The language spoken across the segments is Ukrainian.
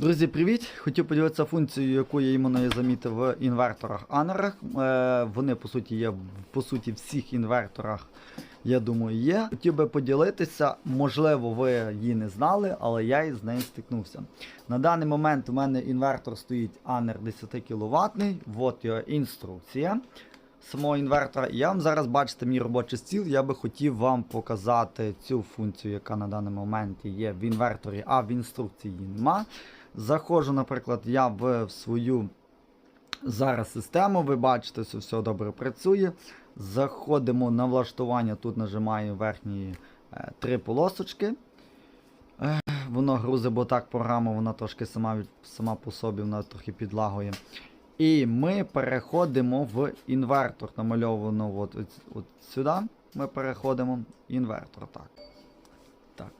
Друзі, привіт! Хотів поділитися функцією, яку я іменно замітив в інверторах анерах. Е, вони по суті є в по суті всіх інверторах, я думаю, є. Хотів би поділитися, можливо, ви її не знали, але я із нею стикнувся. На даний момент у мене інвертор стоїть Анер 10 кВт. От його інструкція самого інвертора. І я вам зараз бачите мій робочий стіл. Я би хотів вам показати цю функцію, яка на даний момент є в інверторі, а в інструкції її нема. Заходжу, наприклад, я в свою зараз систему. Ви бачите, що все добре працює. Заходимо на влаштування. Тут нажимаю верхні е, три полосочки. Е, воно грузить, бо так програма, вона трошки сама, сама по собі вона трохи підлагує. І ми переходимо в інвертор. Намальовано от, от, от сюди. Ми переходимо. Інвертор. Так. Так.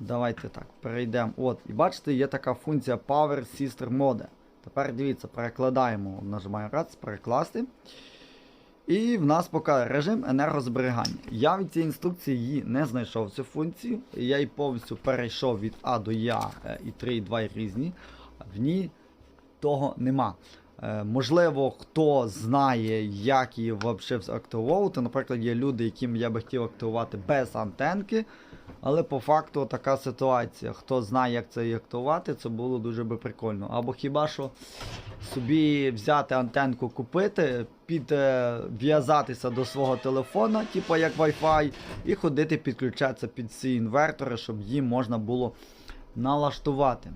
Давайте так. Перейдемо. От. І бачите, є така функція Power Sister Mode. Тепер дивіться, перекладаємо. Нажимаю раз, перекласти. І в нас поки режим енергозберігання. Я від цієї інструкції її не знайшов цю функцію. Я її повністю перейшов від А до Я е, і 3, і 2 і різні. В ній того нема. Е, можливо, хто знає, як її взагалі активувати. Наприклад, є люди, яким я би хотів активувати без антенки. Але по факту така ситуація. Хто знає, як це її активувати, це було дуже би прикольно. Або хіба що собі взяти антенку, купити, підв'язатися до свого телефона, типу як Wi-Fi, і ходити підключатися під ці інвертори, щоб їм можна було налаштувати.